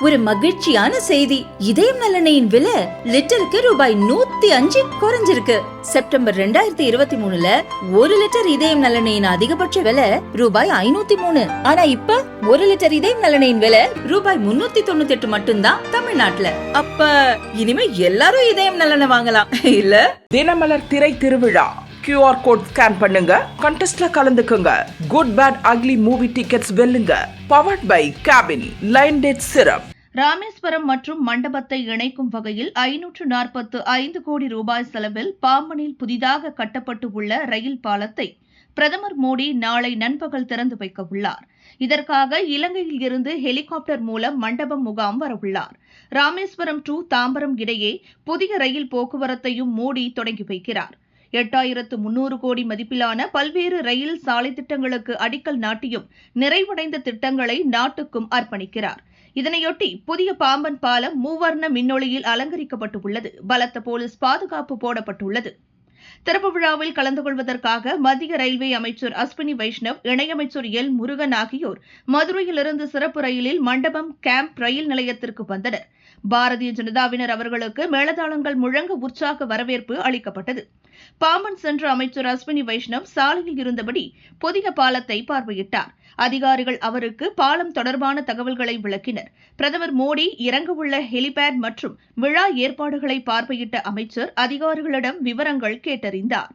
ஒரு மகிழ்ச்சியான செய்தி. இதயம் நல்லெண்ணெயின் விலை லிட்டருக்கு ரூபாய் நூத்தி அஞ்சு குறைஞ்சிருக்கு. செப்டம்பர் ரெண்டாயிரத்தி இருபத்தி மூணுல ஒரு லிட்டர் இதயம் நலனையின் அதிகபட்ச விலை ரூபாய் ஐநூத்தி மூணு. ஆனா இப்ப ஒரு லிட்டர் இதயம் நலனையின் விலை ரூபாய் முன்னூத்தி தொண்ணூத்தி எட்டு மட்டும்தான் தமிழ்நாட்டுல. அப்ப இனிமே எல்லாரும் இதயம் நலனை வாங்கலாம். இல்ல? தினமலர் திரை திருவிழா. கியூஆர் கோட் ஸ்கேன் பண்ணுங்க. கண்டெஸ்ட்ல கலந்துக்குங்க. Good bad ugly movie tickets வெல்லுங்க. Powered by cabin line date syrup Rameswaram மற்றும் மண்டபத்தை இணைக்கும் வகையில் ஐநூற்று நாற்பத்து ஐந்து கோடி ரூபாய் செலவில் பாம்பனில் புதிதாக கட்டப்பட்டு உள்ள ரயில் பாலத்தை பிரதமர் மோடி நாளை நண்பகல் திறந்து வைக்க உள்ளார். இதற்காக இலங்கையில் இருந்து ஹெலிகாப்டர் மூலம் மண்டபம் முகாம் வரவுள்ளார் ராமேஸ்வரம் டு தாம்பரம் இடையே புதிய ரயில் போக்குவரத்தையும் மோடி தொடங்கி வைக்கிறார். எட்டாயிரத்து முன்னூறு கோடி மதிப்பிலான பல்வேறு ரயில் சாலை திட்டங்களுக்கு அடிக்கல் நாட்டியும் நிறைவடைந்த திட்டங்களை நாட்டுக்கும் அர்ப்பணிக்கிறார். இதனையொட்டி புதிய பாம்பன் பாலம் மூவர்ண மின்னொளியில் அலங்கரிக்கப்பட்டு உள்ளது பலத்த போலீஸ் பாதுகாப்பு போடப்பட்டுள்ளது. திறப்பு விழாவில் கலந்து கொள்வதற்காக மத்திய ரயில்வே அமைச்சர் அஸ்வினி வைஷ்ணவ் இணையமைச்சர் எல் முருகன் ஆகியோர் மதுரையிலிருந்து சிறப்பு ரயிலில் மண்டபம் கேம்ப் ரயில் நிலையத்திற்கு வந்தனர். பாரதிய ஜனதாவினர் அவர்களுக்கு மேளதாளங்கள் முழங்க உற்சாக வரவேற்பு அளிக்கப்பட்டது. பாம்பன் சென்ற அமைச்சர் அஸ்வினி வைஷ்ணவ் சாலையில் இருந்தபடி புதிய பாலத்தை பார்வையிட்டார். அதிகாரிகள் அவருக்கு பாலம் தொடர்பான தகவல்களை விளக்கினர். பிரதமர் மோடி இறங்கவுள்ள ஹெலிபேட் மற்றும் விழா ஏற்பாடுகளை பார்வையிட்ட அமைச்சர் அதிகாரிகளிடம் விவரங்கள் கேட்டறிந்தார்.